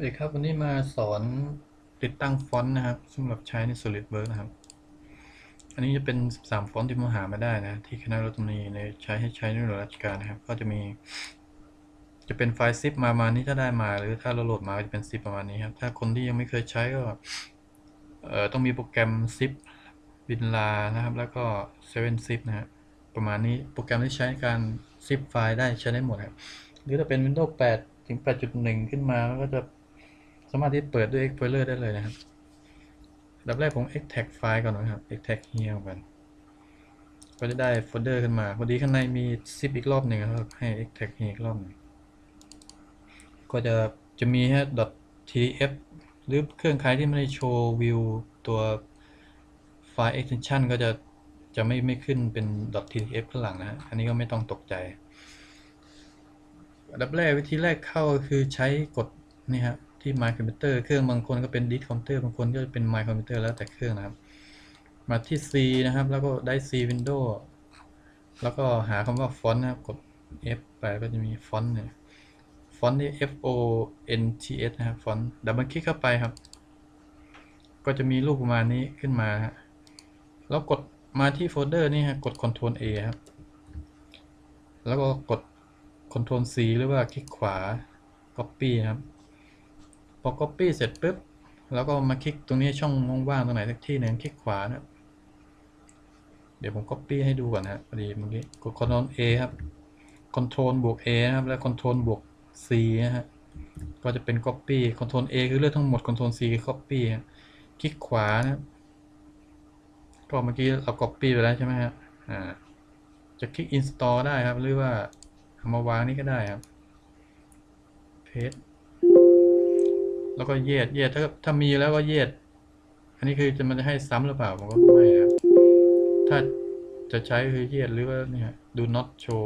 สวัสดีครับวันนี้มาสอนติดตั้งฟอนต์นะครับสำหรับใช้ใน SolidWorks นะครับ อันนี้จะเป็น 13 ฟอนต์ที่ผมหามาได้นะ ที่คณะรัฐมนตรีในใช้ให้ใช้ในหน่วยราชการนะครับ ก็จะมี จะเป็นไฟล์ zip มาประมาณนี้ถ้าได้มา หรือถ้าเราโหลดมาจะเป็น zip ประมาณนี้ครับ ถ้าคนที่ยังไม่เคยใช้ก็เอ่อต้องมีโปรแกรม zip บินลานะครับ แล้วก็7 zip นซิปนะฮะประมาณนี้โปรแกรมที่ใช้การ zip ไฟล์ได้ใช้ได้หมดครับหรือถ้าเป็น Windows 8 ถึง 8.1 ขึ้นมาก็จะ สามารถที่เปิดด้วย Explorer ได้เลยนะครับดับแรกผม extract ไฟล์ก่อนนะครับ extract here ก่อนก็จะได้โฟลเดอร์ขึ้นมา พอดีข้างในมี zip อีกรอบหนึ่งครับ ให้ extract here อีกรอบหนึ่งก็จะจะมีแค่ .tf หรือเครื่องใครที่ไม่ได้โชว์วิวตัวไฟล์ extension ก็จะจะไม่ไม่ขึ้นเป็น .tf ข้างหลังนะฮะอันนี้ก็ไม่ต้องตกใจดับแรกวิธีแรกเข้าคือใช้กดนี่ครับ ที่ My Computer เครื่องบางคนก็เป็น Disk Computer บางคนก็เป็น My Computer แล้วแต่เครื่องนะครับ มาที่ C นะครับ แล้วก็ได้ C Window แล้วก็หาคำว่าฟอนต์นะครับกด F ไปก็จะมีฟอนต์เนี่ยฟอนต์ที่ F O N T S นะครับฟอนต์ดับเบิลคลิกเข้าไปครับ ก็จะมีรูปประมาณนี้ขึ้นมาฮะแล้วกดมาที่โฟลเดอร์นี่ฮะกด Ctrl A ครับ แล้วก็กด Ctrl C หรือว่าคลิกขวา Copy ครับ อ Copy เสร็จปุ๊บแล้วก็มาคลิกตรงนี้ช่องว่างๆตรงไหนสักที่หนึ่งคลิกขวานะเดี๋ยวผม Copy ให้ดูก่อนนะพอดีเมื่อกี้กด Ctrl A ครับ Ctrl บวก A นะครับแล้ว Ctrl บวก C นะฮะก็จะเป็น Copy Ctrl A คือเลือกทั้งหมด Ctrl C คือ Copy คลิกขวานะก็เมื่อกี้เรา Copy ไปแล้วใช่ไหมฮะอ่าจะคลิก Install ได้ครับ หรือว่าเอามาวางนี่ก็ได้ครับ Paste แล้วก็เยดเยดถ้าถ้ามีแล้วก็เยด อันนี้คือจะมันจะให้ซ้ำหรือเปล่าผมก็ไม่ครับถ้าจะใช้คือเยดหรือว่าเนี่ย do not show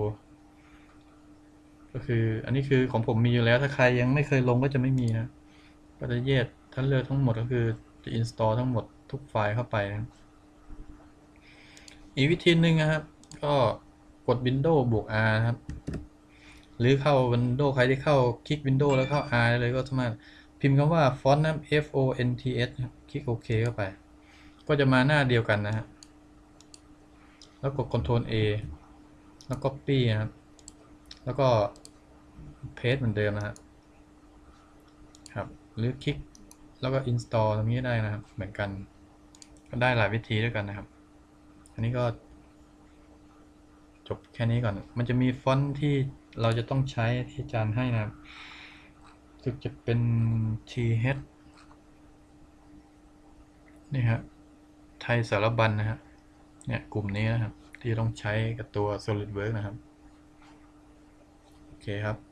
ก็คืออันนี้คือของผมมีอยู่แล้ว ถ้าใครยังไม่เคยลงก็จะไม่มีนะ ก็จะเยดถ้าเลือกทั้งหมดก็คือจะ install ทั้งหมดทุกไฟล์เข้าไปนะอีกวิธีหนึ่งนะครับ ก็กด Windows บวก R นะครับ หรือเข้า Windows ใครที่เข้าคลิก Windows แล้วเข้า R เลยก็สามารถ พิมพ์คำว่า font นะ F O N T S นะครับคลิกโอเคเข้าไป ก็จะมาหน้าเดียวกันนะฮะ แล้วกด Ctrl A แล้ว Copy นะครับ แล้วก็ Paste เหมือนเดิมนะฮะ ครับ หรือคลิก แล้วก็ Install ตรงนี้ได้นะครับ เหมือนกัน ก็ได้หลายวิธีด้วยกันนะครับ อันนี้ก็จบแค่นี้ก่อน มันจะมีฟอนต์ที่เราจะต้องใช้ที่อาจารย์ให้นะครับ สึกจะเป็น th นี่ฮะ ไทยสารบัญนะฮะ เนี่ย กลุ่มนี้นะครับ ที่ต้องใช้กับตัว SolidWorks นะครับ โอเคครับ